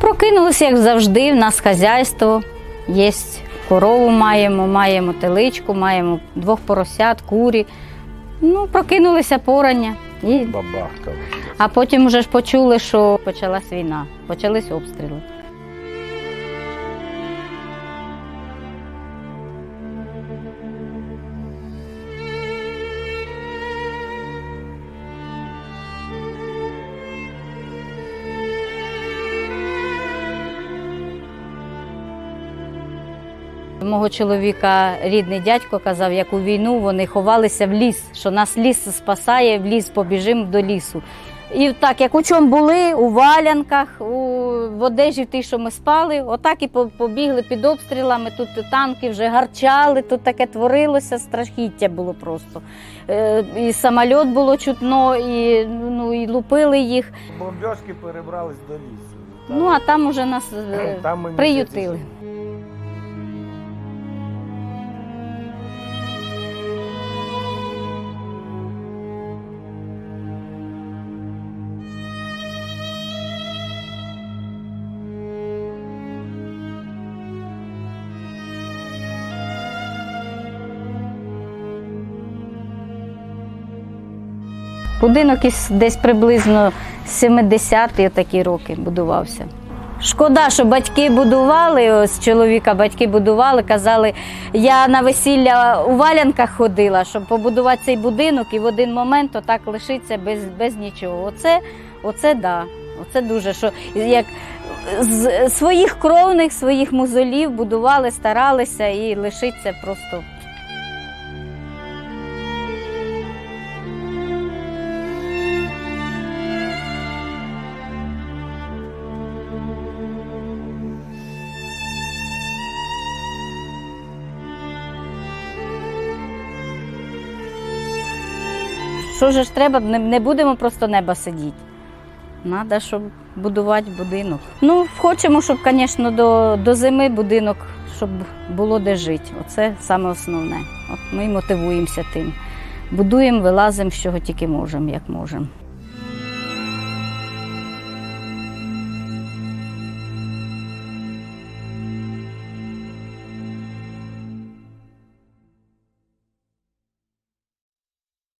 прокинулися, як завжди, в нас хазяйство є. Корову маємо, маємо теличку, маємо двох поросят, курі. Ну, прокинулися порання. І... Бабахка. А потім вже ж почули, що почалась війна, почались обстріли. Мого чоловіка рідний дядько казав, як у війну вони ховалися в ліс, що нас ліс спасає, в ліс побіжимо до лісу. І так, як у чому були, у валянках, у в одежі тій, що ми спали, отак і побігли під обстрілами. Тут танки вже гарчали, тут таке творилося, страхіття було просто. Е, І самольот було чутно, і, ну, і лупили їх. Бомбьошки перебрались до лісу. Ну а там уже нас е, Там приютили. Будинок із десь приблизно 70-ті такі роки будувався. Шкода, що батьки будували, ось чоловіка батьки будували, казали, я на весілля у валянках ходила, щоб побудувати цей будинок і в один момент отак лишиться без, без нічого. Оце, оце да, оце дуже, що як з своїх кровних, своїх музолів будували, старалися і лишиться просто. Що ж треба, не, будемо просто неба сидіти. Треба, щоб будувати будинок. Ну, хочемо, щоб, звісно, до, до зими будинок, щоб було де жити. Оце саме основне. От ми мотивуємося тим. Будуємо, вилазимо, з чого тільки можемо, як можемо.